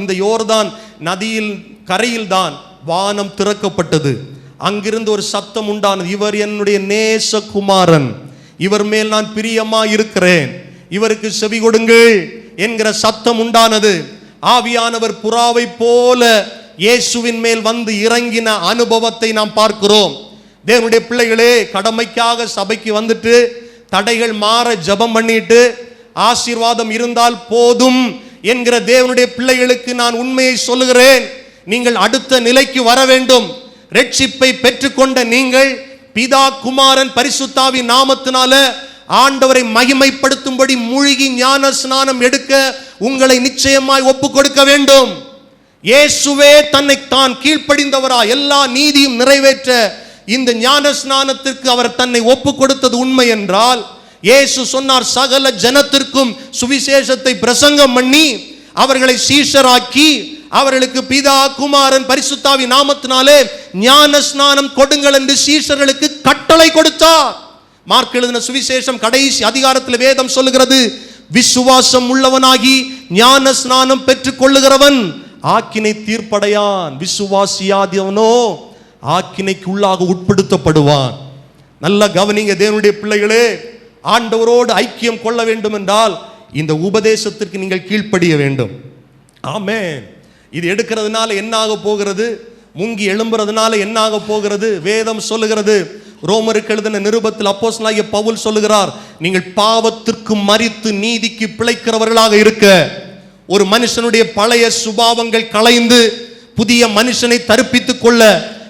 இந்த யோர்தான் நதியில் கரையில் தான் வானம் திறக்கப்பட்டது. அங்கிருந்து ஒரு சத்தம் உண்டானது. இவர் என்னுடைய நேசகுமாரன். இவர் மேல் நான் பிரியமா இருக்கிறேன் இவருக்கு செவி கொடுங்கள் என்கிற சத்தம் உண்டானது. ஆவியானவர் புறாவை போல இயேசுவின் மேல் வந்து இறங்கின அனுபவத்தை நாம் பார்க்கிறோம். தேவனுடைய பிள்ளைகளே கடமைக்காக சபைக்கு வந்துட்டு தடைகள் மாற ஜெபம் பண்ணிட்டு ஆசீர்வாதம் இருந்தால் போதும் என்கிற தேவனுடைய பிள்ளைகளுக்கு நான் உண்மையை சொல்லுகிறேன். நீங்கள் அடுத்த நிலைக்கு வர வேண்டும். ரட்சிப்பை பெற்றுக்கொண்ட நீங்கள் பிதா குமாரன் பரிசுத்தாவின் நாமத்தினால ஆண்டவரை மகிமைப்படுத்தும்படி மூழ்கி ஞான ஸ்நானம் எடுக்க உங்களை நிச்சயமாய் ஒப்பு கொடுக்க வேண்டும். இயேசுவே தன்னை தான் கீழ்ப்படிந்தவரா எல்லா நீதியும் நிறைவேற்ற இந்த ஞான ஸ்நானத்திற்கு அவர் தன்னை ஒப்பு கொடுத்தது உண்மை என்றால் இயேசு சொன்னார் சகல ஜனத்திற்கும் சுவிசேஷத்தை பிரசங்கம் பண்ணி அவர்களை சீஷராக்கி அவர்களுக்கு பிதா குமாரன் பரிசுத்தாவி நாமத்தினாலே ஞான ஸ்நானம் கொடுங்கள் என்று சீஷர்களுக்கு கட்டளை கொடுத்தார். மார்க் எழுதின சுவிசேஷம் கடைசி அதிகாரத்தில் வேதம் சொல்லுகிறது விசுவாசம் உள்ளவனாகி ஞான ஸ்நானம் பெற்றுக் கொள்ளுகிறவன் ஆக்கினை தீர்ப்படையான். விசுவாசியாதவனோ ஆக்கினைக்கு உள்ளாக உட்படுத்தப்படுவான். நல்ல கவனிங்க தேவனுடைய பிள்ளைகளே. ஆண்டவரோடு ஐக்கியம் கொள்ள வேண்டும் என்றால் இந்த உபதேசத்திற்கு நீங்கள் கீழ்ப்படிய வேண்டும். ஆமே இது எடுக்கிறதுனால என்னாக போகிறது? முங்கி எழும்புறதுனால என்னாக போகிறது? வேதம் சொல்லுகிறது. ரோமருக்கு எழுதின நிருபத்தில் அப்போஸ்தலனாகிய பவுல் சொல்லுகிறார் நீங்கள் பாவத்திற்கு மறித்து நீதிக்கு பிழைக்கிறவர்களாக இருக்க ஒரு மனுஷனுடைய பழைய சுபாவங்கள் களைந்து புதிய மனுஷனை தரிப்பித்துக் கொள்ள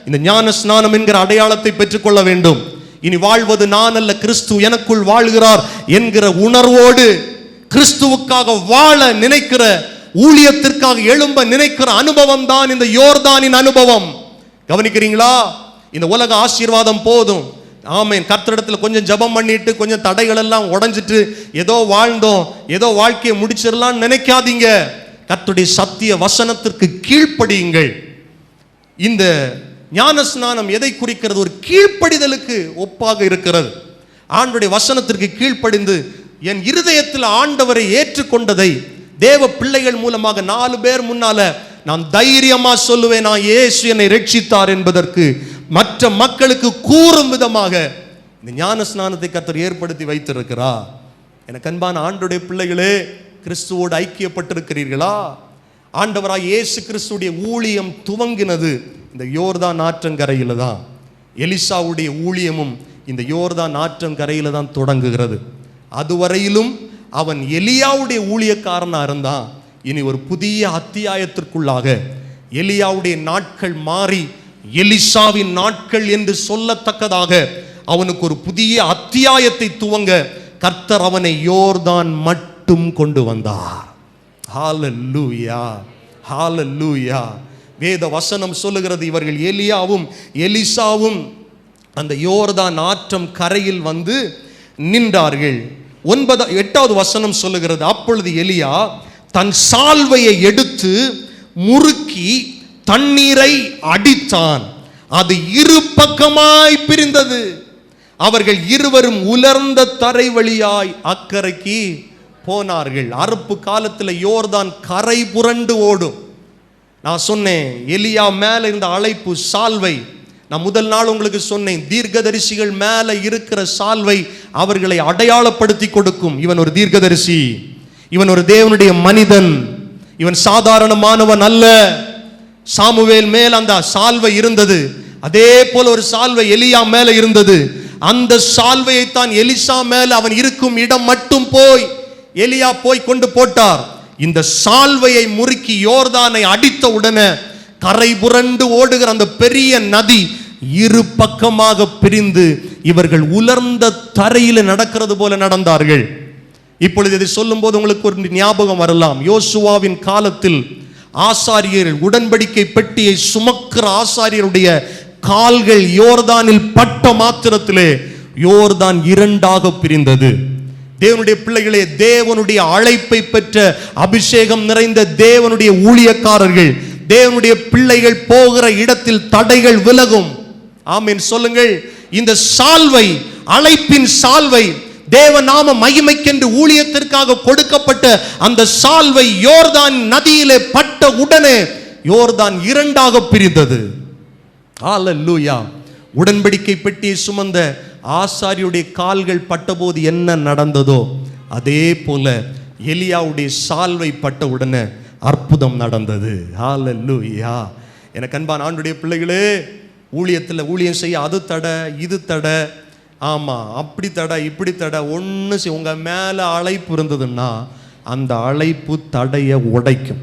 இந்த ஞான ஸ்நானம் என்கிற அடையாளத்தை பெற்றுக்கொள்ள வேண்டும். இனி வாழ்வது நான் அல்ல கிறிஸ்து எனக்குள் வாழ்கிறார் என்கிற உணர்வோடு கிறிஸ்துவுக்காக வாழ நினைக்கிற ஊழியத்திற்காக எழும்ப நினைக்கிற அனுபவம் தான் இந்த யோர்தானின் அனுபவம். கவனிக்கிறீங்களா? இந்த உலக ஆசீர்வாதம் போதும். ஆமென். கர்த்தரிடத்தில் கொஞ்சம் ஜெபம் பண்ணிட்டு கொஞ்சம் தடைகள் எல்லாம் உடஞ்சிட்டு ஏதோ வாழ்ந்தோம் ஏதோ வாழ்க்கையை முடிச்சிடலாம்னு நினைக்காதீங்க. கர்த்துடைய சத்திய வசனத்திற்கு கீழ்ப்படியுங்கள். இந்த ஞான ஸ்நானம் எதை குறிக்கிறது? ஒரு கீழ்ப்படிதலுக்கு ஒப்பாக இருக்கிறது. ஆண்டுடைய வசனத்திற்கு கீழ்ப்படிந்து என் இருதயத்தில் ஆண்டவரை ஏற்றுக்கொண்டதை தேவ பிள்ளைகள் மூலமாக நாலு பேர் முன்னால நான் தைரியமா சொல்லுவேன். நான் இயேசு என்னை ரட்சித்தார் என்பதற்கு மற்ற மக்களுக்கு கூறும் விதமாக இந்த ஞான ஸ்நானத்தை கத்தர் ஏற்படுத்தி வைத்திருக்கிறார். எனக்கு அன்பான ஆண்டுடைய பிள்ளைகளே கிறிஸ்துவோடு ஐக்கியப்பட்டிருக்கிறீர்களா? ஆண்டவராக இயேசு கிறிஸ்துடைய ஊழியம் துவங்கினது. இந்த யோர்தான் ஆற்றங்கரையில் தான் எலிசாவுடைய ஊழியமும் இந்த யோர்தான் ஆற்றங்கரையில் தான் தொடங்குகிறது. அதுவரையிலும் அவன் எலியாவுடைய ஊழியக்காரனாக இருந்தான். இனி ஒரு புதிய அத்தியாயத்திற்குள்ளாக எலியாவுடைய நாட்கள் மாறி எலிசாவின் நாட்கள் என்று சொல்லத்தக்கதாக அவனுக்கு ஒரு புதிய அத்தியாயத்தை துவங்க கர்த்தர் அவனை யோர்தான் மட்டும் கொண்டு வந்தார். ஹால லூயா வேத வசனம் சொல்லுகிறது இவர்கள் எலியாவும் எலிசாவும் அந்த யோர்தான் ஆற்றம் கரையில் வந்து நின்றார்கள். ஒன்பது எட்டாவது வசனம் சொல்லுகிறது அப்பொழுது எலியா தன் சால்வையை எடுத்து முறுக்கி தண்ணீரை அடித்தான். அது இரு பக்கமாய் பிரிந்தது. அவர்கள் இருவரும் உலர்ந்த தரை வழியாய் அக்கறைக்கு போனார்கள். அறுப்பு காலத்தில் யோர்தான் கரை புரண்டு ஓடும். நான் சொன்னேன் எலியா மேலே இருந்த அழைப்பு சால்வை. நான் முதல் நாள் உங்களுக்கு சொன்னேன் தீர்க்கதரிசிகள் மேலே இருக்கிற சால்வை அவர்களை அடையாளப்படுத்தி கொடுக்கும். இவன் ஒரு தீர்க்கதரிசி. இவன் ஒரு தேவனுடைய மனிதன். இவன் சாதாரணமானவன் அல்ல. சாமுவேல் மேல் அந்த சால்வை இருந்தது. அதே போல ஒரு சால்வை எலியா மேல இருந்தது. அந்த சால்வையை தான் எலிசா மேல அவன் இருக்கும் இடம் மட்டும் போய் எலியா போய் கொண்டு போட்டார். இந்த சால்வையை முறுக்கி யோர்தானை அடித்த உடனே கரை புரண்டு ஓடுகிற அந்த பெரிய நதி இரு பக்கமாக பிரிந்து இவர்கள் உலர்ந்த தரையில் நடக்கிறது போல நடந்தார்கள். இப்பொழுது இதை சொல்லும்போது உங்களுக்கு ஒரு ஞாபகம் வரலாம். யோசுவாவின் காலத்தில் ஆசாரியர் உடன்படிக்கை பெட்டியை சுமக்கிற ஆசாரியருடைய கால்கள் யோர்தானில் பட்ட மாத்திரத்திலே யோர்தான் இரண்டாக பிரிந்தது. தேவனுடைய பிள்ளைகளே தேவனுடைய அழைப்பை பெற்ற அபிஷேகம் நிறைந்த தேவனுடைய ஊழியக்காரர்கள் தேவனுடைய பிள்ளைகள் போகிற இடத்தில் தடைகள் விலகும். ஆமீன். சொல்லுங்கள். இந்த சால்வை அழைப்பின் சால்வை தேவ நாம மகிமைக்கென்று ஊழியத்திற்காக கொடுக்கப்பட்ட அந்த சால்வை யோர்தான் நதியிலே பட்ட உடனே யோர்தான் இரண்டாக பிரிந்தது. ஹalleluya. உடன்படிக்கை பெட்டியை சுமந்த ஆசாரியுடைய கால்கள் பட்டபோது என்ன நடந்ததோ அதே போல எலியாவுடைய சால்வை பட்ட உடனே அற்புதம் நடந்தது. ஹalleluya. எனக்கு அன்பான் ஆண்டுடைய பிள்ளைகளே ஊழியத்தில் ஊழியம் செய்ய அது தடை இது தடை. ஆமாம் அப்படி தடை இப்படி தடை ஒன்று செய் உங்கள் மேலே அழைப்பு இருந்ததுன்னா அந்த அழைப்பு தடையை உடைக்கும்.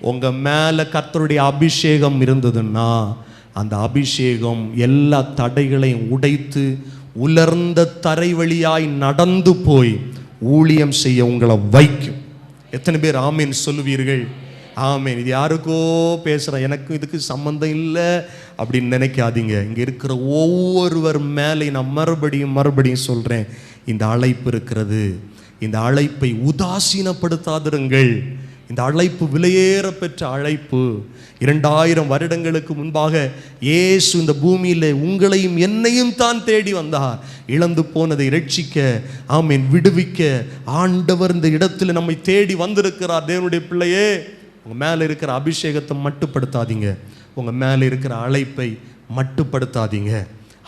உங்கள் மேலே கர்த்தருடைய அபிஷேகம் இருந்ததுன்னா அந்த அபிஷேகம் எல்லா தடைகளையும் உடைத்து உலர்ந்த தரை வழியாய் நடந்து போய் ஊழியம் செய்ய உங்களை வைக்கும். எத்தனை பேர் ஆமீன் சொல்லுவீர்கள்? ஆமீன். இது யாருக்கோ பேசுகிறேன் எனக்கு இதுக்கு சம்மந்தம் இல்லை அப்படின்னு நினைக்காதீங்க. இங்கே இருக்கிற ஒவ்வொருவர் மேலே நான் மறுபடியும் மறுபடியும் சொல்கிறேன் இந்த அழைப்பு இருக்கிறது. இந்த அழைப்பை உதாசீனப்படுத்தாதிருங்கள். இந்த அழைப்பு விலையேற பெற்ற அழைப்பு. இரண்டாயிரம் வருடங்களுக்கு முன்பாக இயேசு இந்த பூமியில் உங்களையும் என்னையும் தான் தேடி வந்தார். இழந்து போனதை ரட்சிக்க ஆமீன் விடுவிக்க. ஆண்டவர் இந்த இடத்துல நம்மை தேடி வந்திருக்கிறார். தேவனுடைய பிள்ளையே உங்கள் மேலே இருக்கிற அபிஷேகத்தை மட்டுப்படுத்தாதீங்க. உங்கள் மேலே இருக்கிற அழைப்பை மட்டுப்படுத்தாதீங்க.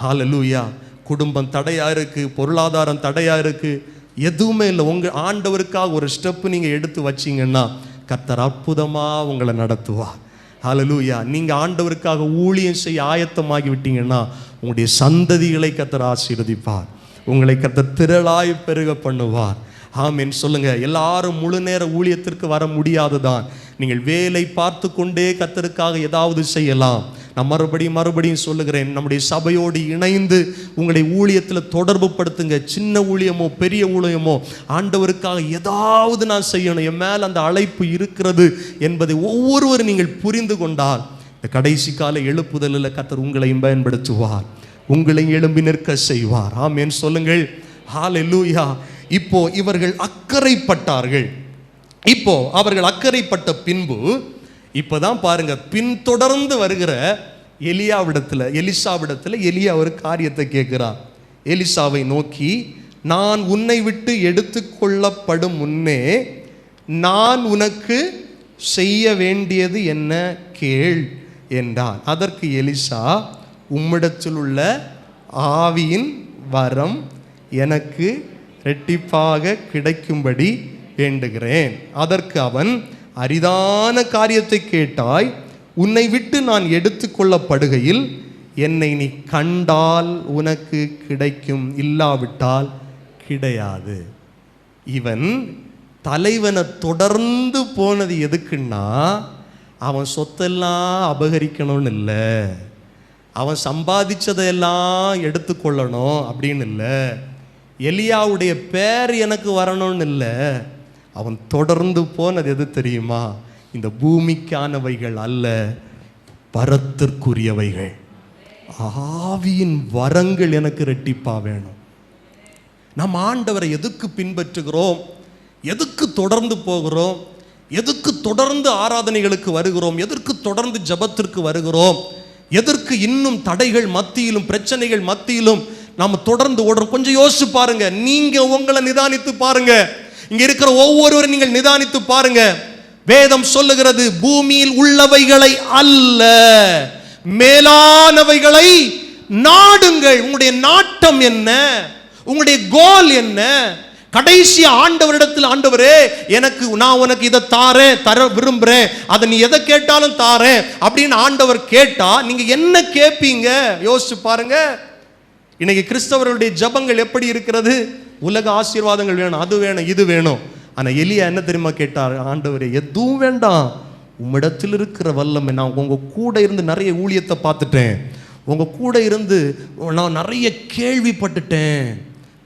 ஹாலலூயா குடும்பம் தடையாக இருக்குது பொருளாதாரம் தடையாக இருக்குது எதுவுமே இல்லை. உங்கள் ஆண்டவருக்காக ஒரு ஸ்டெப் நீங்கள் எடுத்து வச்சிங்கன்னா கத்தர் அற்புதமாக உங்களை நடத்துவார். ஹலலூயா நீங்கள் ஆண்டவருக்காக ஊழியம் செய்ய ஆயத்தமாகி விட்டீங்கன்னா உங்களுடைய சந்ததிகளை கத்தர் ஆசீர்வதிப்பார். உங்களை கத்தர் திரளாய் பெருக பண்ணுவார். ஆமீன் சொல்லுங்கள் எல்லாரும் முழு நேர ஊழியத்திற்கு வர முடியாதுதான். நீங்கள் வேலை பார்த்து கொண்டே கத்தருக்காக ஏதாவது செய்யலாம். நான் மறுபடியும் மறுபடியும் சொல்லுகிறேன் நம்முடைய சபையோடு இணைந்து உங்களை ஊழியத்தில் தொடர்பு படுத்துங்க. சின்ன ஊழியமோ பெரிய ஊழியமோ ஆண்டவருக்காக ஏதாவது நான் செய்யணும். என் மேல் அந்த அழைப்பு இருக்கிறது என்பதை ஒவ்வொருவர் நீங்கள் புரிந்து கொண்டால் இந்த கடைசி கால எழுப்புதலில் கத்தர் உங்களையும் பயன்படுத்துவார். உங்களையும் எழும்பி நிற்க செய்வார். ஆமேன். சொல்லுங்கள். ஹalleluya இப்போ இவர்கள் அக்கறைப்பட்டார்கள். இப்போ அவர்கள் அக்கறைப்பட்ட பின்பு இப்போதான் பாருங்க பின்தொடர்ந்து வருகிற எலியாவிடத்தில் எலிசாவிடத்தில் எலியா ஒரு காரியத்தை கேட்கிறார் எலிசாவை நோக்கி நான் உன்னை விட்டு எடுத்துக்கொள்ளப்படும் முன்னே நான் உனக்கு செய்ய வேண்டியது என்ன கேள் என்றான். அதற்கு எலிசா உம்மிடத்தில் உள்ள ஆவியின் வரம் எனக்கு ரெட்டிப்பாக கிடைக்கும்படி வேண்டுகிறேன். அதற்கு அவன் அரிதான காரியத்தை கேட்டாய் உன்னை விட்டு நான் எடுத்துக்கொள்ளப்படுகையில் என்னை நீ கண்டால் உனக்கு கிடைக்கும் இல்லாவிட்டால் கிடையாது. இவன் தலைவனை தொடர்ந்து போனது எதுக்குன்னா அவன் சொத்தெல்லாம் அபகரிக்கணும்னு இல்லை. அவன் சம்பாதிச்சதையெல்லாம் எடுத்துக்கொள்ளணும் அப்படின்னு இல்லை. எலியாவுடைய பேர் எனக்கு வரணும்னு இல்லை. அவன் தொடர்ந்து போனது எது தெரியுமா? இந்த பூமிக்கானவைகள் அல்ல வரத்திற்குரியவைகள் ஆவியின் வரங்கள் எனக்கு ரெட்டிப்பா வேணும். நம் ஆண்டவரை எதுக்கு பின்பற்றுகிறோம்? எதுக்கு தொடர்ந்து போகிறோம்? எதுக்கு தொடர்ந்து ஆராதனைகளுக்கு வருகிறோம்? எதற்கு தொடர்ந்து ஜபத்திற்கு வருகிறோம்? எதற்கு இன்னும் தடைகள் மத்தியிலும் பிரச்சனைகள் மத்தியிலும் நாம் தொடர்ந்து ஓடுறோம்? கொஞ்சம் யோசிச்சு பாருங்க. நீங்க உங்களை நிதானித்து பாருங்க. இங்க இருக்கிற ஒவ்வொருவரும் நீங்கள் நிதானித்து பாருங்க. வேதம் சொல்லுகிறது பூமியில் உள்ளவைகளை அல்ல மேலானவைகளை நாடுங்கள். உங்களுடைய நாட்டம் என்ன? உங்களுடைய கோல் என்ன? கடைசி ஆண்டவரிடத்தில் ஆண்டவரே எனக்கு நான் உனக்கு இதை தாரேன் தர விரும்புறேன். அதை நீ எதை கேட்டாலும் தாரேன். அப்படின்னு ஆண்டவர் கேட்டா நீங்க என்ன கேட்பீங்க யோசிச்சு பாருங்க. இன்னைக்கு கிறிஸ்தவர்களுடைய ஜபங்கள் எப்படி இருக்கிறது? உலக ஆசீர்வாதங்கள் வேணும் அது வேணும் இது வேணும். ஆனால் எலியா என்ன தெரியுமா கேட்டார்? ஆண்டவர் எதுவும் வேண்டாம். உம்மிடத்தில் இருக்கிற வல்லமை நான் உங்கள் கூட இருந்து நிறைய ஊழியத்தை பார்த்துட்டேன். உங்கள் கூட இருந்து நான் நிறைய கேள்விப்பட்டுட்டேன்.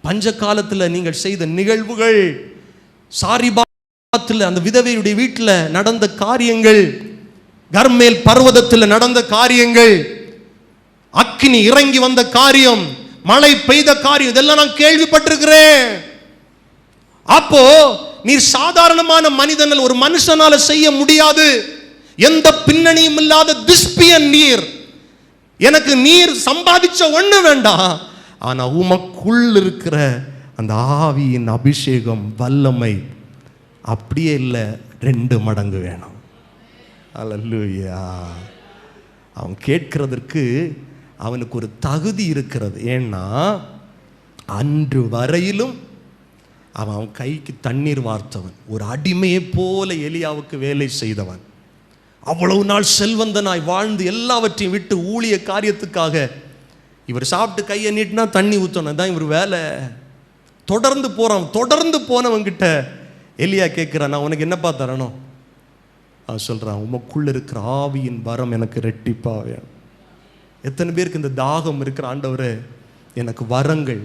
பஞ்ச காலத்தில் நீங்கள் செய்த நிகழ்வுகள் சாரிபாத்தில் அந்த விதவையுடைய வீட்டில் நடந்த காரியங்கள் கர்மேல் பர்வதத்தில் நடந்த காரியங்கள் அக்கினி இறங்கி வந்த காரியம் மழை பெய்த காரியம் இதெல்லாம் நான் கேள்விப்பட்டிருக்கிறேன். அப்போ நீர் சாதாரணமான மனிதனால் ஒரு மனுஷனால செய்ய முடியாது. எந்த பின்னணியும் இல்லாத திஸ்பியன் நீர். எனக்கு நீர் சம்பாதிச்ச ஒண்ணு வேண்டாம். ஆனா உமக்குள் இருக்கிற அந்த ஆவியின் அபிஷேகம் வல்லமை அப்படியே இல்லை ரெண்டு மடங்கு வேணும். அல்லேலூயா அவன் கேட்கிறதற்கு அவனுக்கு ஒரு தகுதி இருக்கிறது. ஏன்னா அன்று வரையிலும் அவன் அவன் கைக்கு தண்ணீர் வார்த்தவன். ஒரு அடிமையைப் போல எலியாவுக்கு வேலை செய்தவன். அவ்வளவு நாள் செல்வந்தனாய் வாழ்ந்து எல்லாவற்றையும் விட்டு ஊழிய காரியத்துக்காக இவர் சாப்பிட்டு கையை நீட்டினா தண்ணி ஊற்றணும் தான் இவர் வேலை. தொடர்ந்து போகிறான் தொடர்ந்து போனவங்கிட்ட எலியா கேட்குறான் நான் உனக்கு என்னப்பா தரணும்? அவன் சொல்கிறான் உமக்குள்ளே இருக்கிற ஆவியின் வரம் எனக்கு ரெட்டிப்பாக வேணும். எத்தனை பேருக்கு இந்த தாகம் இருக்கிற ஆண்டவர் எனக்கு வரங்கள்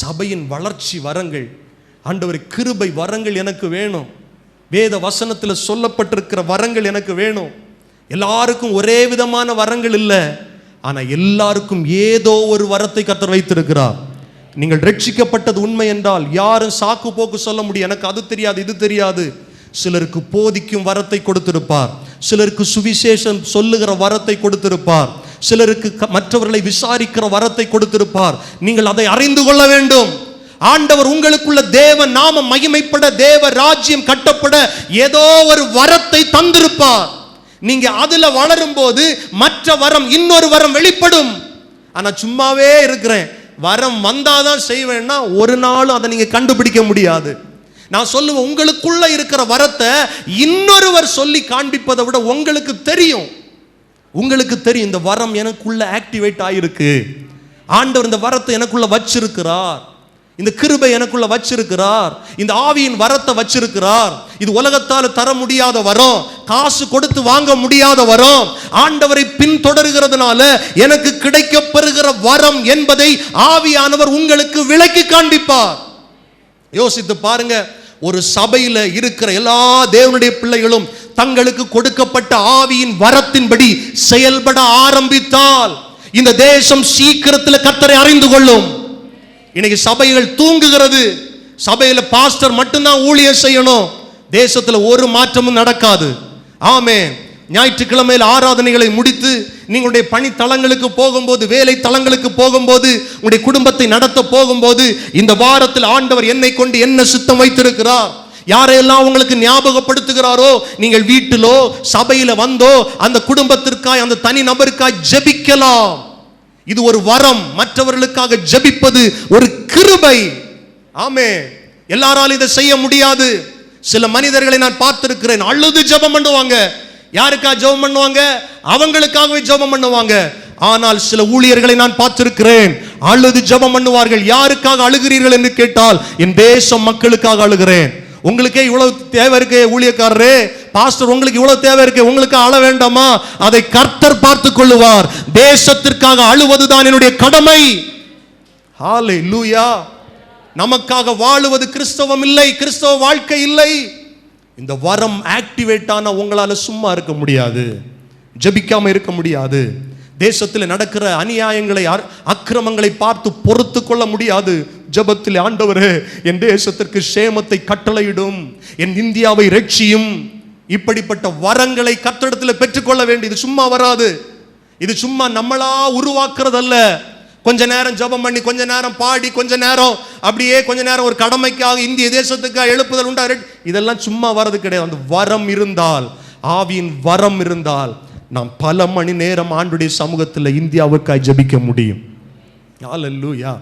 சபையின் வளர்ச்சி வரங்கள் ஆண்டவர் கிருபை வரங்கள் எனக்கு வேணும். வேத வசனத்தில் சொல்லப்பட்டிருக்கிற வரங்கள் எனக்கு வேணும். எல்லாருக்கும் ஒரே விதமான வரங்கள் இல்லை. ஆனால் எல்லாருக்கும் ஏதோ ஒரு வரத்தை கத்தர் வைத்திருக்கிறார். நீங்கள் ரட்சிக்கப்பட்டது உண்மை என்றால் யாரும் சாக்கு போக்கு சொல்ல முடியும். எனக்கு அது தெரியாது இது தெரியாது. சிலருக்கு போதிக்கும் வரத்தை கொடுத்திருப்பார். சிலருக்கு சுவிசேஷம் சொல்லுகிற வரத்தை கொடுத்திருப்பார். சிலருக்கு க- மற்றவர்களை விசாரிக்கிற வரத்தை கொடுத்திருப்பார். நீங்கள் அதை அறிந்து கொள்ள வேண்டும். ஆண்டவர் உங்களுக்குள்ள தேவ நாம மகிமைப்பட தேவ ராஜ்யம் கட்டப்பட ஏதோ ஒரு வரத்தை தந்திருப்பார். நீங்க அதுல வளரும் போது மற்ற வரம் இன்னொரு வரம் வெளிப்படும். ஆனா சும்மாவே இருக்கிறேன். வரம் வந்தாதான் செய்வேன்னா ஒரு நாளும் அதை நீங்க கண்டுபிடிக்க முடியாது. நான் சொல்லுவேன் உங்களுக்குள்ள இருக்கிற வரத்தை இன்னொருவர் சொல்லி காண்பிப்பதை விட உங்களுக்கு தெரியும். உங்களுக்கு தெரியும் இந்த வரம் எனக்குள்ள ஆக்டிவேட் ஆயிருக்கு. ஆண்டவர் இந்த வரத்தை எனக்குள்ள வச்சிருக்கிறார். இந்த கிருபை எனக்குள்ள வச்சிருக்கிறார். இந்த ஆவியின் வரத்தை வச்சிருக்கிறார். இது உலகத்தால் தர முடியாத வரம். காசு கொடுத்து வாங்க முடியாத வரம். ஆண்டவரை பின்தொடர்கிறதுனால எனக்கு கிடைக்கப்பெறுகிற வரம் என்பதை ஆவியானவர் உங்களுக்கு விளக்கி காண்பிப்பார். யோசித்து பாருங்க ஒரு சபையில் இருக்கிற எல்லா தேவனுடைய பிள்ளைகளும் தங்களுக்கு கொடுக்கப்பட்ட ஆவியின் வரத்தின்படி செயல்பட ஆரம்பித்தால் இந்த தேசம் சீக்கிரத்தில் கத்தரை அறிந்து கொள்ளும். இன்னைக்கு சபைகள் தூங்குகிறது. சபையில் பாஸ்டர் மட்டும்தான் ஊழியம் செய்யணும். தேசத்தில் ஒரு மாற்றமும் நடக்காது. ஆமே ஞாயிற்றுக்கிழமையில் ஆராதனைகளை முடித்து நீங்களுடைய பணித்தளங்களுக்கு போகும்போது வேலை தளங்களுக்கு போகும்போது உங்களுடைய குடும்பத்தை நடத்த போகும்போது இந்த வாரத்தில் ஆண்டவர் என்னை கொண்டு என்ன சுத்தம் வைத்திருக்கிறார்? யாரையெல்லாம் உங்களுக்கு ஞாபகப்படுத்துகிறாரோ நீங்கள் வீட்டிலோ சபையில வந்தோ அந்த குடும்பத்திற்காய் அந்த தனி நபருக்காய் ஜெபிக்கலாம். இது ஒரு வரம் மற்றவர்களுக்காக ஜெபிப்பது ஒரு கிருபை. ஆமே. எல்லாராலும் இதை செய்ய முடியாது. சில மனிதர்களை நான் பார்த்திருக்கிறேன். அழுது ஜெபம் பண்ணுவாங்க. யாருக்கா ஜெபம் பண்ணுவாங்க? அவங்களுக்காகவே ஜெபம் பண்ணுவாங்க. ஆனால் சில ஊழியர்களை நான் பார்த்திருக்கிறேன். அழுது ஜெபம் பண்ணுவார்கள். யாருக்காக அழுகிறீர்கள் என்று கேட்டால் என் தேசம் மக்களுக்காக அழுகிறேன். உங்களுக்கே இவ்வளவு தேவை இருக்கு ஊழியக்காரரே. பாஸ்டர் உங்களுக்கு இவ்வளவு தேவை இருக்கு உங்களுக்கு அழ வேண்டாமா? அதை கர்த்தர் பார்த்துக் கொள்ளுவார். தேசத்திற்காக அழுவதுதான் என்னுடைய கடமை. ஹாலே லூயா நமக்காக வாழுவது கிறிஸ்தவம் இல்லை கிறிஸ்தவ வாழ்க்கை இல்லை. இந்த வரம் ஆக்டிவேட் ஆன உங்களால் சும்மா இருக்க முடியாது. ஜபிக்காமல் இருக்க முடியாது. தேசத்தில் நடக்கிற அநியாயங்களை அக்கிரமங்களை பார்த்து பொறுத்து கொள்ள முடியாது. ஜெபத்தில் ஆண்டவரே என் தேசத்திற்கு சேமத்தை கட்டளையிடும். என் இந்தியாவை ரட்சியும். இப்படிப்பட்ட வரங்களை கத்தடத்தில் பெற்றுக்கொள்ள வேண்டியது சும்மா வராது. இது சும்மா நம்மளா உருவாக்குறதல்ல. கொஞ்ச நேரம் ஜெபம் பண்ணி கொஞ்ச நேரம் பாடி கொஞ்ச நேரம் அப்படியே கொஞ்ச நேரம் ஒரு கடமைக்காக இந்திய தேசத்துக்காக எழுப்புதல் உண்டா? இதெல்லாம் சும்மா வர்றது கிடையாது. அந்த வரம் இருந்தால் ஆவியின் வரம் இருந்தால் நாம் பல மணி நேரம் ஆண்டுடைய சமூகத்தில் இந்தியாவுக்காய் ஜெபிக்க முடியும். ஹalleluya.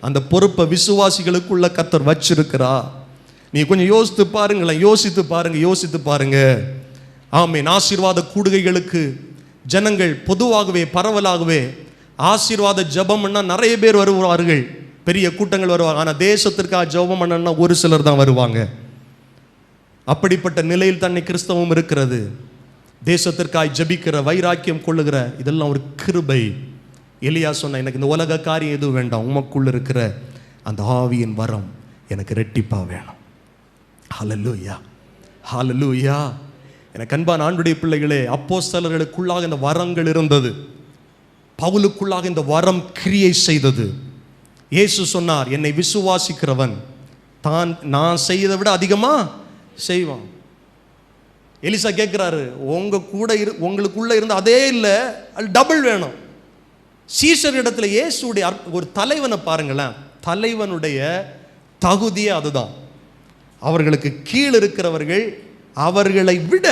அந்த பொறுப்பை விசுவாசிகளுக்குள்ள கத்தர் வச்சிருக்கிறா. நீ கொஞ்சம் யோசித்து பாருங்களேன் யோசித்து பாருங்க யோசித்து பாருங்க. ஆமீன். ஆசீர்வாத கூடுகைகளுக்கு ஜனங்கள் பொதுவாகவே பரவலாகவே ஆசீர்வாத ஜபம்னா நிறைய பேர் வருவார்கள். பெரிய கூட்டங்கள் வருவாங்க. ஆனால் தேசத்திற்காக ஜெபம் பண்ணனா ஒரு சிலர் தான் வருவாங்க. அப்படிப்பட்ட நிலையில் தன்னை கிறிஸ்தவம் இருக்கிறது. தேசத்திற்காய் ஜெபிக்கிற வைராக்கியம் கொள்ளுகிற இதெல்லாம் ஒரு கிருபை. எலியா சொன்ன எனக்கு இந்த உலக காரியம் எதுவும் வேண்டாம். உமக்குள்ள இருக்கிற அந்த ஆவியின் வரம் எனக்கு ரெட்டிப்பா வேணும். ஹலலூயா ஹலலூயா எனக்கு அன்பான ஆண்டுடைய பிள்ளைகளே அப்போ சிலர்களுக்குள்ளாக இந்த வரங்கள் இருந்தது. பவுலுக்குள்ளாக இந்த வரம் கிரியை செய்தது. இயேசு சொன்னார் என்னை விசுவாசிக்கிறவன் தான் நான் செய்ததை விட அதிகமாக செய்வான். எலிசா கேட்குறாரு உங்கள் கூட இரு உங்களுக்குள்ளே இருந்த அதே இல்லை அது டபுள் வேணும். சீசர் இடத்துல இயேசுடைய ஒரு தலைவனை பாருங்களேன் தலைவனுடைய தகுதியே அதுதான். அவர்களுக்கு கீழ் இருக்கிறவர்கள் அவர்களை விட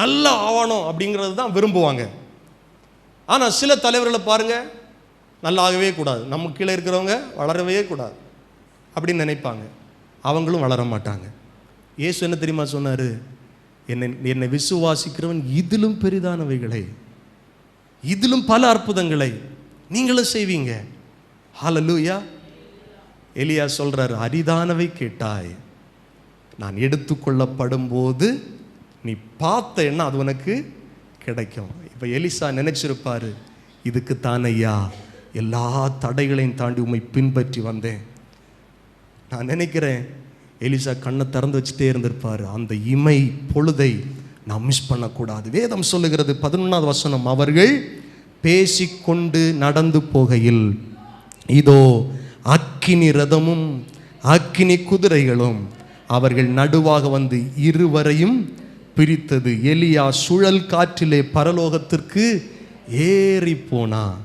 நல்ல ஆவணம் அப்படிங்கிறது தான் விரும்புவாங்க. ஆனால் சில தலைவர்களை பாருங்க நல்லாகவே கூடாது. நம்ம கீழே இருக்கிறவங்க வளரவே கூடாது அப்படின்னு நினைப்பாங்க. அவங்களும் வளர மாட்டாங்க. ஏசு என்ன தெரியுமா சொன்னார்? என்னை என்னை விசுவாசிக்கிறவன் இதிலும் பெரிதானவைகளை. இதிலும் பல அற்புதங்களை நீங்களும் செய்வீங்க. ஹலலூயா எலியா சொல்கிறார் அரிதானவை கேட்டாய். நான் எடுத்துக்கொள்ளப்படும் போது நீ பார்த்த என்ன அது உனக்கு கிடைக்கும். இப்போ எலிசா நினச்சிருப்பார் இதுக்கு ஐயா எல்லா தடைகளையும் தாண்டி உண்மை பின்பற்றி வந்தேன். நான் நினைக்கிறேன் எலிசா கண்ணை திறந்து வச்சுட்டே இருந்திருப்பாரு. அந்த இமை பொழுதை நான் மிஸ் பண்ணக்கூடாது. வேதம் சொல்லுகிறது பதினொன்றாவது வசனம் அவர்கள் பேசிக்கொண்டு நடந்து போகையில் இதோ அக்கினி ரதமும் அக்கினி குதிரைகளும் அவர்கள் நடுவாக வந்து இருவரையும் பிரித்தது. எலியா சுழல் காற்றிலே பரலோகத்திற்கு ஏறி போனா.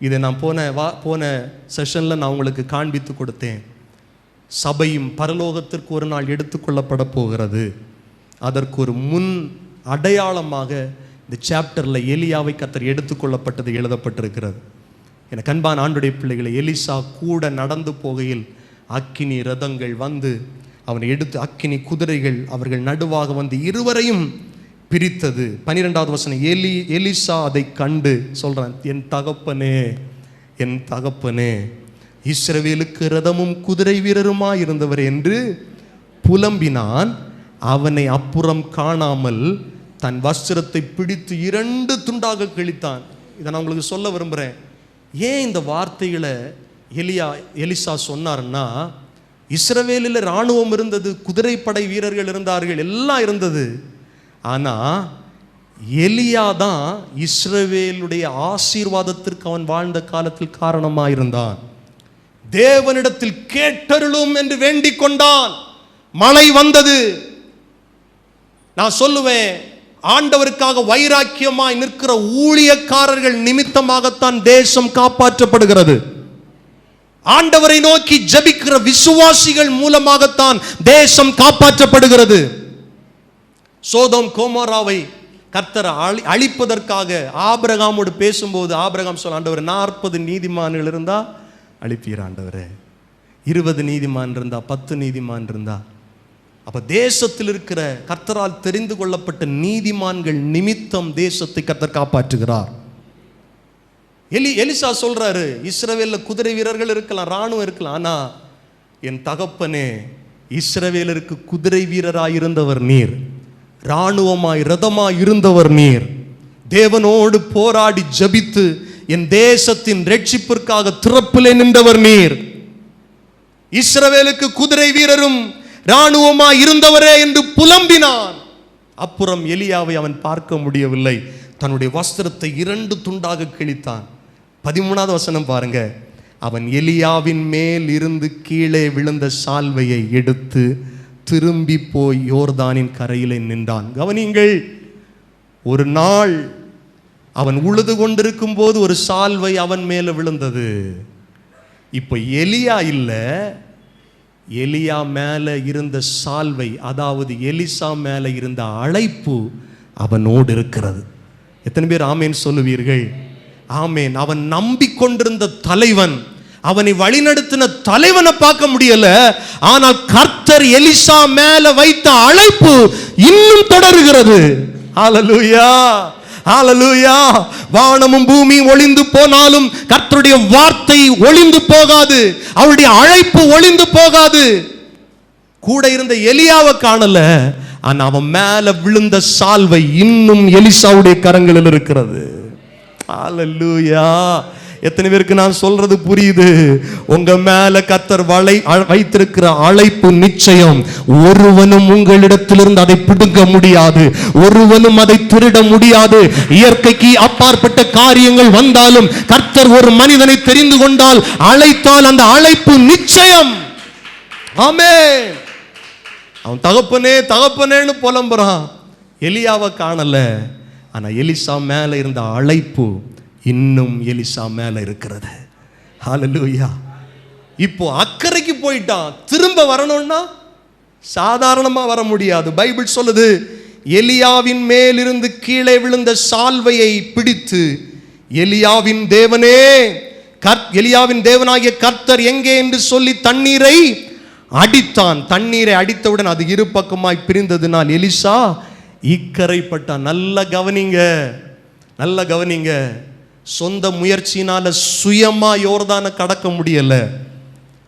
இதை நான் போன வா போன செஷனில் நான் உங்களுக்கு காண்பித்து கொடுத்தேன். சபையும் பரலோகத்திற்கு ஒரு நாள் எடுத்துக்கொள்ளப்பட போகிறது. அதற்கு ஒரு முன் அடையாளமாக இந்த சாப்டரில் எலியாவை கத்தர் எடுத்துக்கொள்ளப்பட்டது எழுதப்பட்டிருக்கிறது. என கண்பான் ஆண்டுடைய பிள்ளைகளை எலிசா கூட நடந்து போகையில் அக்கினி ரதங்கள் வந்து அவனை எடுத்து அக்கினி குதிரைகள் அவர்கள் நடுவாக வந்து இருவரையும் பிரித்தது. பனிரெண்டாவது வசனம் எலி எலிசா அதை கண்டு சொல்கிறான் என் தகப்பனே என் தகப்பனே இஸ்ரவேலுக்கு ரதமும் குதிரை வீரருமாய் இருந்தவர் என்று புலம்பினான். அவனை அப்புறம் காணாமல் தன் வஸ்திரத்தை பிடித்து இரண்டு துண்டாக கிழித்தான். இதை நான் உங்களுக்கு சொல்ல விரும்புகிறேன் ஏன் இந்த வார்த்தைகளை எலியா எலிசா சொன்னார்னா இஸ்ரவேலில் இராணுவம் இருந்தது குதிரைப்படை வீரர்கள் இருந்தார்கள் எல்லாம் இருந்தது. ஆனால் எலியா தான் இஸ்ரவேலுடைய ஆசீர்வாதத்திற்கு அவன் வாழ்ந்த காலத்தில் காரணமாக இருந்தான் தேவனிடத்தில் கேட்டருளும் என்று வேண்டிக் கொண்டான். மழை வந்தது. நான் சொல்லுவேன் ஆண்டவருக்காக வைராக்கியமாய் நிற்கிற ஊழியக்காரர்கள் நிமித்தமாகத்தான் தேசம் காப்பாற்றப்படுகிறது. ஆண்டவரை நோக்கி ஜபிக்கிற விசுவாசிகள் மூலமாகத்தான் தேசம் காப்பாற்றப்படுகிறது. சோதம் கோமராவை கர்த்தர் அழி அழிப்பதற்காக ஆபிரகாமோடு பேசும்போது ஆபிரகாம் சொல்ல ஆண்டவர் நாற்பது நீதிமான்கள் இருந்தா அழிப்பீர் ஆண்டவரே. இருபது நீதிமான் இருந்தா பத்து நீதிமான் இருந்தா. அப்போ தேசத்தில் இருக்கிற கர்த்தரால் தெரிந்து கொள்ளப்பட்ட நீதிமான்கள் நிமித்தம் தேசத்தை கர்த்தர் காப்பாற்றுகிறார். எலி எலிசா சொல்றாரு இஸ்ரவேலில் குதிரை வீரர்கள் இருக்கலாம் ராணுவம் இருக்கலாம் ஆனா என் தகப்பனே இஸ்ரவேலருக்கு குதிரை வீரராய் இருந்தவர் நீர் இராணுவமாய் ரதமாய் இருந்தவர் நீர். தேவனோடு போராடி ஜபித்து என் தேசத்தின் ரட்சிப்பிற்காக திறப்பிலே நின்றவர் நீர். இஸ்ரவேலுக்கு குதிரை வீரரும் இராணுவமாய் இருந்தவரே என்று புலம்பினான். அப்புறம் எலியாவை அவன் பார்க்க முடியவில்லை. தன்னுடைய வஸ்திரத்தை இரண்டு துண்டாக கிழித்தான். பதிமூணாவது வசனம் பாருங்க. அவன் எலியாவின் மேல் இருந்து கீழே விழுந்த சால்வையை எடுத்து திரும்பி போய் யோர்தானின் கரையிலே நின்றான். கவனிங்கள் ஒரு நாள் அவன் உழுது கொண்டிருக்கும் போது ஒரு சால்வை அவன் மேலே விழுந்தது. இப்போ எலியா இல்லை எலியா மேலே இருந்த சால்வை அதாவது எலிசா மேலே இருந்த அழைப்பு அவனோடு இருக்கிறது. எத்தனை பேர் ஆமேன் சொல்லுவீர்கள்? ஆமேன். அவன் நம்பிக்கொண்டிருந்த தலைவன் அவனை வழிநடத்தின தலைவனை பார்க்க முடியல. ஆனால் கர்த்தர் எலிசா மேல வைத்த அழைப்பு இன்னும் தொடருகிறது. ஹalleluya ஹalleluya வானமும் பூமியும் ஒளிந்து போனாலும் கர்த்தருடைய வார்த்தை ஒளிந்து போகாது. அவருடைய அழைப்பு ஒளிந்து போகாது. கூட இருந்த எலியாவை காணல. ஆனா அவன் மேல விழுந்த சால்வை இன்னும் எலிசாவுடைய கரங்களில் இருக்கிறது. ஹாலல்லூயா எத்தனை பேருக்கு நான் சொல்றது புரியுது? உங்க மேல கத்தர் வளை வைத்திருக்கிற அழைப்பு நிச்சயம். ஒருவனும் உங்களிடத்திலிருந்து அதை பிடுங்க முடியாது. ஒருவனும் அதை திருட முடியாது. இயற்கைக்கு அப்பாற்பட்ட காரியங்கள் வந்தாலும் கர்த்தர் ஒரு மனிதனை தெரிந்து கொண்டால் அழைத்தால் அந்த அழைப்பு நிச்சயம். ஆமே அவன் தகப்பனே தகப்பனேன்னு புலம்புறான். எலியாவை காணல. ஆனால் எலிசா மேலே இருந்த அழைப்பு இன்னும் எலிசா மேலே இருக்கிறது. ஹalleluya இப்போ அக்கறைக்கு போயிட்டான் திரும்ப வரணும்னா சாதாரணமாக வர முடியாது. பைபிள் சொல்லுது எலியாவின் மேலிருந்து கீழே விழுந்த சால்வையை பிடித்து எலியாவின் தேவனே கர் எலியாவின் தேவனாகிய கர்த்தர் எங்கே என்று சொல்லி தண்ணீரை அடித்தான். தண்ணீரை அடித்தவுடன் அது இரு பக்கமாய் பிரிந்ததுனால் எலிசா இக்கரைப்பட்டான் நல்ல கவனிங்க. நல்ல கவனிங்க. சொந்த முயற்சியினால சுயமா யோர்தான கடக்க முடியல.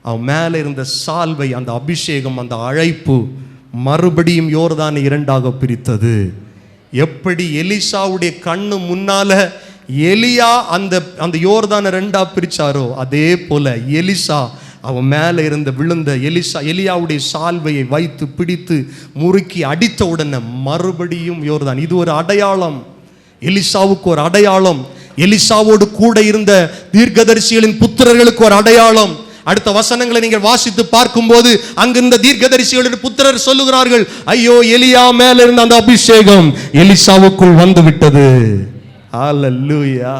அவன் மேலே இருந்த சால்வை அந்த அபிஷேகம் அந்த அழைப்பு மறுபடியும் யோர்தானை இரண்டாக பிரித்தது. எப்படி எலிசாவுடைய கண்ணு முன்னால எலியா அந்த அந்த யோர்தானை ரெண்டா பிரிச்சாரோ அதே போல எலிசா அவன் மேலே இருந்த விழுந்த எலிசா எலியாவுடைய சால்வையை வைத்து பிடித்து முறுக்கி அடித்த உடனே மறுபடியும் யோர்தான். இது ஒரு அடையாளம். எலிசாவுக்கு ஒரு அடையாளம். எலிசாவோடு கூட இருந்த தீர்க்கதரிசிகளின் புத்திரர்களுக்கு ஒரு அடையாளம். அடுத்த வசனங்களை நீங்கள் வாசித்து பார்க்கும்போது அங்கிருந்த தீர்க்கதரிசிகளின் புத்திரர் சொல்லுகிறார்கள் ஐயோ எலியா மேல இருந்த அந்த அபிஷேகம் எலிசாவுக்குள் வந்து விட்டது ஹalleluya.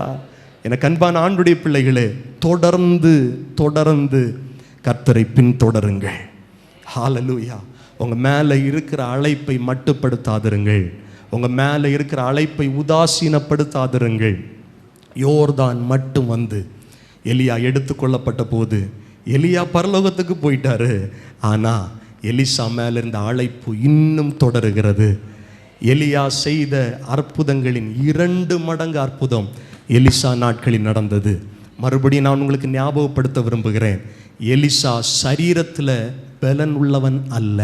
எனக்கு அன்பான ஆண்டுடைய பிள்ளைகளே தொடர்ந்து தொடர்ந்து கர்த்தரை பின்தொடருங்கள். ஹாலலூயா உங்கள் மேலே இருக்கிற அழைப்பை மட்டுப்படுத்தாதிருங்கள். உங்கள் மேலே இருக்கிற அழைப்பை உதாசீனப்படுத்தாதிருங்கள். யோர்தான் மட்டும் வந்து எலியா எடுத்துக்கொள்ளப்பட்ட போது எலியா பரலோகத்துக்கு போயிட்டாரு. ஆனால் எலிசா மேலே இருந்த அழைப்பு இன்னும் தொடருகிறது. எலியா செய்த அற்புதங்களின் இரண்டு மடங்கு அற்புதம் எலிசா நாட்களில் நடந்தது. மறுபடியும் நான் உங்களுக்கு ஞாபகப்படுத்த விரும்புகிறேன். எலிசா சரீரத்தில் பலன் உள்ளவன் அல்ல.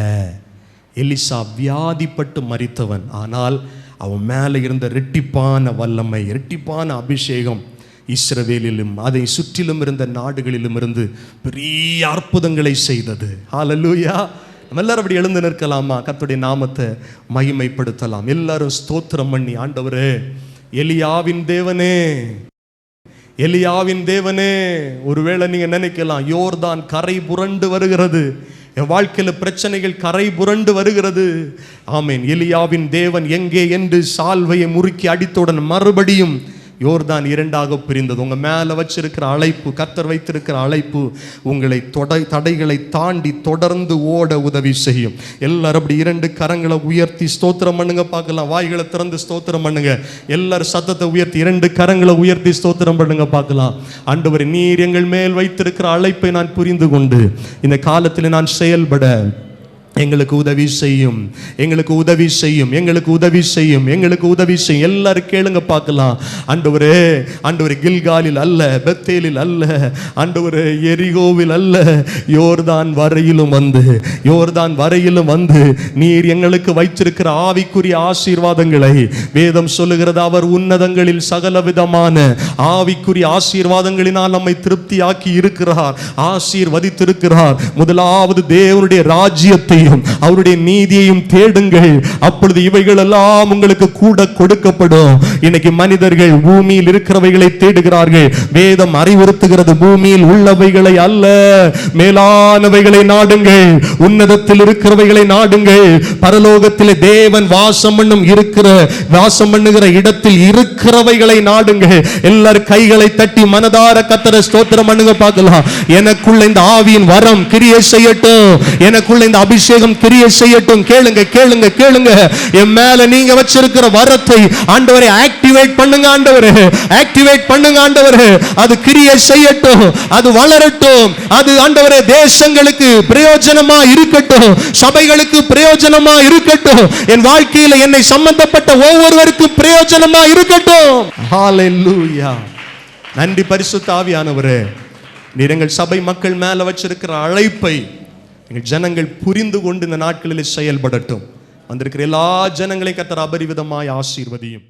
எலிசா வியாதிப்பட்டு மறித்தவன் ஆனால் அவன் மேலே இருந்த ரெட்டிப்பான வல்லமை ரெட்டிப்பான அபிஷேகம் இஸ்ரவேலிலும் அதை சுற்றிலும் இருந்த நாடுகளிலும் இருந்து பெரிய அற்புதங்களை செய்தது. ஹalleluya நம்ம எல்லாரும் அப்படி எழுந்து நிற்கலாமா? கத்துடைய நாமத்தை மகிமைப்படுத்தலாம். எல்லாரும் ஸ்தோத்திரம் பண்ணி ஆண்டவரே எலியாவின் தேவனே எலியாவின் தேவனே ஒருவேளை நீங்க நினைக்கலாம் யோர்தான் கரை புரண்டு வருகிறது. என் வாழ்க்கையில பிரச்சனைகள் கரை புரண்டு வருகிறது. ஆமேன். எலியாவின் தேவன் எங்கே என்று சால்வையை முறுக்கி அடித்தவுடன் மறுபடியும் யோர்தான் இரண்டாக பிரிந்தது. உங்கள் மேலே வச்சிருக்கிற அழைப்பு கத்தர் வைத்திருக்கிற அழைப்பு உங்களை தொடை தடைகளை தாண்டி தொடர்ந்து ஓட உதவி செய்யும். எல்லாரும் அப்படி இரண்டு கரங்களை உயர்த்தி ஸ்தோத்திரம் பண்ணுங்க பார்க்கலாம். வாய்களை திறந்து ஸ்தோத்திரம் பண்ணுங்க. எல்லாரும் சத்தத்தை உயர்த்தி இரண்டு கரங்களை உயர்த்தி ஸ்தோத்திரம் பண்ணுங்க பார்க்கலாம். ஆண்டவர் நீர் எங்கள் மேல் வைத்திருக்கிற அழைப்பை நான் புரிந்து கொண்டு இந்த காலத்தில் நான் செயல்பட எங்களுக்கு உதவி செய்யும் எங்களுக்கு உதவி செய்யும் எங்களுக்கு உதவி செய்யும் எங்களுக்கு உதவி செய்யும். எல்லாரும் கேளுங்க பார்க்கலாம். ஆண்டவரே ஆண்டவரே கில்காலில் அல்ல பெத்தேலில் அல்ல ஆண்டவரே எரிகோவில் அல்ல. யோர்தான் வரையிலும் வந்து யோர்தான் வரையிலும் வந்து நீர் எங்களுக்கு வைத்திருக்கிற ஆவிக்குரிய ஆசீர்வாதங்களை. வேதம் சொல்லுகிறது அவர் உன்னதங்களில் சகல விதமான ஆவிக்குரிய ஆசீர்வாதங்களினால் நம்மை திருப்தியாக்கி இருக்கிறார் ஆசீர்வதித்திருக்கிறார். முதலாவது தேவனுடைய ராஜ்யத்தையும் அவருடைய நீதியையும் தேடுங்கள். அப்பொழுது இவைகள் எல்லாம் உங்களுக்கு கூட கொடுக்கப்படும். இன்னைக்கு மனிதர்கள் பூமியில் இருக்கிறவைகளை தேடுகிறார்கள். வேதம் அறிவுறுத்துகிறது பூமியில் உள்ளவைகளை அல்ல. மேலானவைகளை நாடுங்கள். உன்னதத்தில் இருக்கிறவைகளை நாடுங்கள். பரலோகத்திலே தேவன் வாசம் பண்ணும் இருக்கிற வாசம் பண்ணுகிற இடத்தில் இருக்கிறவைகளை நாடுங்கள். எல்லாரும் கைகளை தட்டி மனதார கத்தர ஸ்தோத்திரம் பண்ணுங்க பார்க்கலாம். எனக்குள்ள இந்த ஆவியின் வரம் கிரியை செய்யட்டும். எனக்குள்ள இந்த அபிஷேகம் கிரியை செய்யட்டும். கேளுங்க கேளுங்க கேளுங்க. என் மேல நீங்க வச்சிருக்கிற வரத்தை ஆண்டவரை ஆக்டிவேட் பண்ணுங்க ஆண்டவரே. ஆக்டிவேட் பண்ணுங்க ஆண்டவரே. அது கிரிய செய்யட்டும். அது வளரட்டும். அது ஆண்டவரே தேசங்களுக்கு பிரயோஜனமா இருக்கட்டும். சபைகளுக்கு பிரயோஜனமா இருக்கட்டும். என் வாழ்க்கையில என்னை சம்பந்தப்பட்ட ஒவ்வொருவருக்கும் பிரயோஜனமா இருக்கட்டும். நன்றி பரிசுத்த ஆவியானவரே. நீர் எங்கள் சபை மக்கள் மேல வச்சிருக்கிற அழைப்பை எங்கள் ஜனங்கள் புரிந்து கொண்டு இந்த நாட்களில் செயல்படட்டும். வந்திருக்கிற எல்லா ஜனங்களையும் கத்தர் அபரிவிதமாய் ஆசீர்வதியும்.